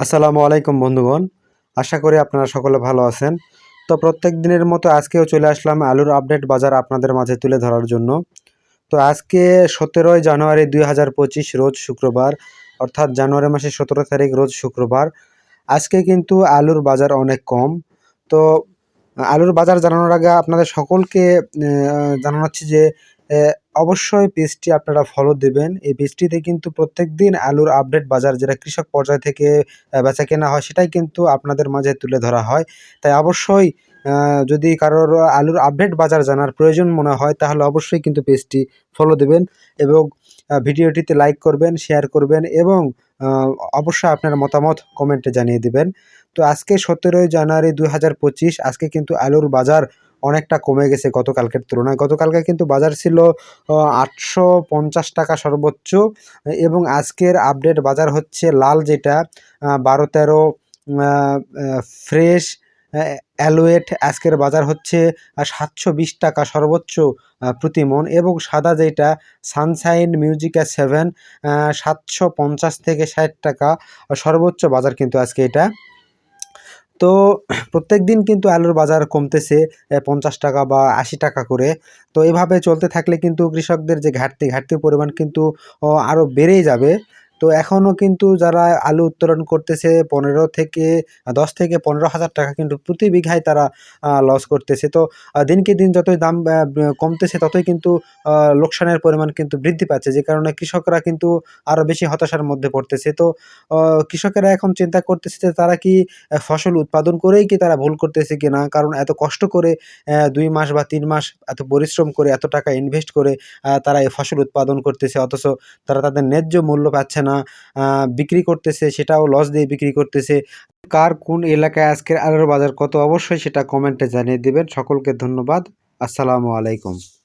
আসসালামু আলাইকুম বন্ধুগণ। আশা করি আপনারা সকলে ভালো আছেন। তো প্রত্যেক দিনের মতো আজকেও চলে আসলাম আলুর আপডেট বাজার আপনাদের মাঝে তুলে ধরার জন্য। তো আজকে সতেরোই জানুয়ারি দুই হাজার পঁচিশ রোজ শুক্রবার অর্থাৎ জানুয়ারি মাসের সতেরো তারিখ রোজ শুক্রবার। আজকে কিন্তু আলুর বাজার অনেক কম। তো আলুর বাজার জানানোর আগে আপনাদের সকলকে আহ, জানাচ্ছি যে অবশ্যই পেজটি আপনারা ফলো দেবেন। এই পেজটিতে কিন্তু প্রত্যেক দিন আলুর আপডেট বাজার যেটা কৃষক পর্যায় থেকে বেচা কেনা হয় সেটাই কিন্তু আপনাদের মাঝে তুলে ধরা হয়। তাই অবশ্যই যদি কারোর আলুর আপডেট বাজার জানার প্রয়োজন মনে হয় তাহলে অবশ্যই কিন্তু পেজটি ফলো দেবেন এবং ভিডিওটিতে লাইক করবেন শেয়ার করবেন এবং অবশ্যই আপনার মতামত কমেন্টে জানিয়ে দিবেন। তো আজকে সতেরোই জানুয়ারি দুই হাজার পঁচিশ, আজকে কিন্তু আলুর বাজার অনেকটা কমে গেছে গতকালকের তুলনায়। গতকালকে কিন্তু বাজার ছিল আটশো পঞ্চাশ টাকা সর্বোচ্চ এবং আজকের আপডেট বাজার হচ্ছে লাল যেটা বারো তেরো ফ্রেশ অ্যালোয়েট। আজকের বাজার হচ্ছে সাতশো বিশ টাকা সর্বোচ্চ আহ, প্রতি মন এবং সাদা যেটা সানশাইন মিউজিকা সেভেন সাতশো পঞ্চাশ থেকে ষাট টাকা সর্বোচ্চ বাজার কিন্তু আজকে এটা। তো প্রত্যেক দিন কিন্তু আলুর বাজার কমতেছে পঞ্চাশ টাকা বা আশি টাকা করে। তো এভাবে চলতে থাকলে কিন্তু কৃষকদের যে ঘাটতি, ঘাটতির পরিমাণ কিন্তু আরও বেড়েই যাবে। তো এখনও কিন্তু যারা আলু উত্তোলন করতেছে পনেরো থেকে দশ থেকে পনেরো হাজার টাকা কিন্তু প্রতি বিঘায় তারা লস করতেছে। তো দিনকে দিন যতই দাম কমতেছে ততই কিন্তু লোকসানের পরিমাণ কিন্তু বৃদ্ধি পাচ্ছে, যে কারণে কৃষকরা কিন্তু আরও বেশি হতাশার মধ্যে পড়তেছে। তো কৃষকেরা এখন চিন্তা করতেছে যে তারা কি ফসল উৎপাদন করেই কি তারা ভুল করতেছে কি না কারণ এত কষ্ট করে দুই মাস বা তিন মাস এত পরিশ্রম করে, এত টাকা ইনভেস্ট করে তারা এই ফসল উৎপাদন করতেছে, অথচ তারা তাদের ন্যায্য মূল্য পাচ্ছে না। বিক্রি করতেছে, সেটাও লস দিয়ে বিক্রি করতেছে। কার কোন এলাকায় আজকের আলুর বাজার কত, অবশ্যই সেটা কমেন্টে জানিয়ে দেবেন। সকলকে ধন্যবাদ। আসসালামু আলাইকুম।